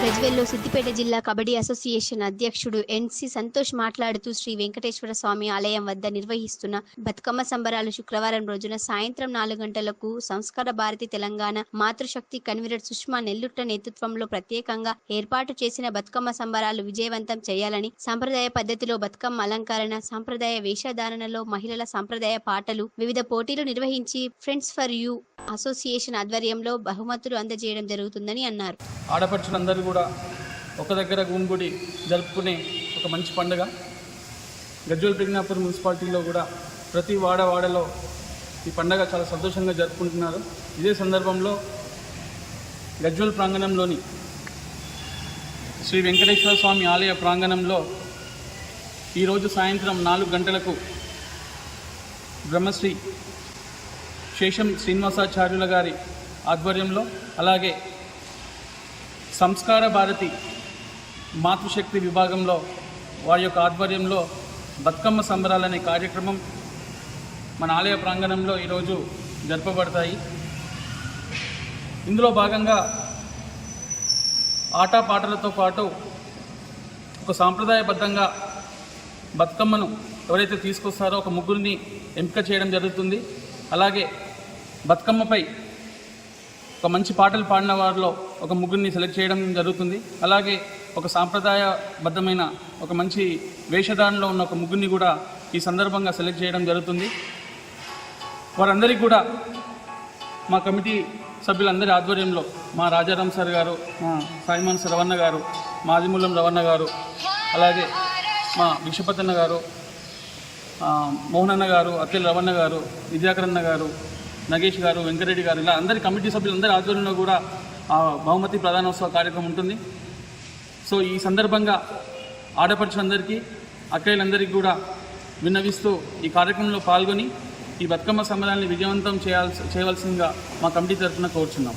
గజ్వెల్లో సిద్దిపేట జిల్లా కబడ్డీ అసోసియేషన్ అధ్యక్షుడు ఎన్సి సంతోష్ మాట్లాడుతూ శ్రీ వెంకటేశ్వర స్వామి ఆలయం వద్ద నిర్వహిస్తున్న బతుకమ్మ సంబరాలు శుక్రవారం రోజున సాయంత్రం నాలుగు గంటలకు సంస్కార భారతి తెలంగాణ మాతృశక్తి కన్వీనర్ సుష్మా నెల్లుట్ట నేతృత్వంలో ప్రత్యేకంగా ఏర్పాటు చేసిన బతుకమ్మ సంబరాలు విజయవంతం చేయాలని సంప్రదాయ పద్ధతిలో బతుకమ్మ అలంకరణ సంప్రదాయ వేషధారణలో మహిళల సంప్రదాయ పాటలు వివిధ పోటీలు నిర్వహించి ఫ్రెండ్స్ ఫర్ యూ అసోసియేషన్ ఆధ్వర్యంలో బహుమతులు అందజేయడం జరుగుతుందని అన్నారు. ఆడపడుచులందరూ కూడా ఒక దగ్గర గుంగుడి జరుపుకునే ఒక మంచి పండుగ. గజ్వల్ ప్రజ్ఞాపూర్ మున్సిపాలిటీలో కూడా ప్రతి వాడ వాడలో ఈ పండగ చాలా సంతోషంగా జరుపుకుంటున్నారు. ఇదే సందర్భంలో గజ్వల్ ప్రాంగణంలోని శ్రీ వెంకటేశ్వర స్వామి ఆలయ ప్రాంగణంలో ఈరోజు సాయంత్రం నాలుగు గంటలకు బ్రహ్మశ్రీ శేషం శ్రీనివాసాచార్యుల గారి ఆధ్వర్యంలో అలాగే సంస్కార భారతి మాతృశక్తి విభాగంలో వారి యొక్క ఆధ్వర్యంలో బతుకమ్మ సంబరాలనే కార్యక్రమం మన ఆలయ ప్రాంగణంలో ఈరోజు జరపబడతాయి. ఇందులో భాగంగా ఆటపాటలతో పాటు ఒక సాంప్రదాయబద్ధంగా బతుకమ్మను ఎవరైతే తీసుకొస్తారో ఒక ముగ్గురిని ఎంపిక చేయడం జరుగుతుంది. అలాగే బతుకమ్మపై ఒక మంచి పాటలు పాడిన వారిలో ఒక ముగ్గురిని సెలెక్ట్ చేయడం జరుగుతుంది. అలాగే ఒక సాంప్రదాయబద్ధమైన ఒక మంచి వేషధారణలో ఉన్న ఒక ముగ్గురిని కూడా ఈ సందర్భంగా సెలెక్ట్ చేయడం జరుగుతుంది. వారందరికీ కూడా మా కమిటీ సభ్యులందరి ఆధ్వర్యంలో మా రాజారాం సార్ గారు మా సాయిమాన్ రవణ గారు మా ఆదిమూలం రవణ గారు అలాగే మా విశ్వపతన్న గారు మోహనన్న గారు అఖిల్ రవణ గారు విద్యాకరన్న గారు నగేష్ గారు వెంకరెడ్డి గారు ఇలా అందరి కమిటీ సభ్యులందరి ఆధ్వర్యంలో కూడా ఆ బహుమతి ప్రధానోత్సవ కార్యక్రమం ఉంటుంది. సో ఈ సందర్భంగా ఆడపడుచులందరికీ అక్కయ్యలందరికీ కూడా విన్నవిస్తూ ఈ కార్యక్రమంలో పాల్గొని ఈ బతుకమ్మ సంబరాన్ని విజయవంతం చేయాల్సి చేయవలసిందిగా మా కమిటీ తరఫున కోరుచున్నాం.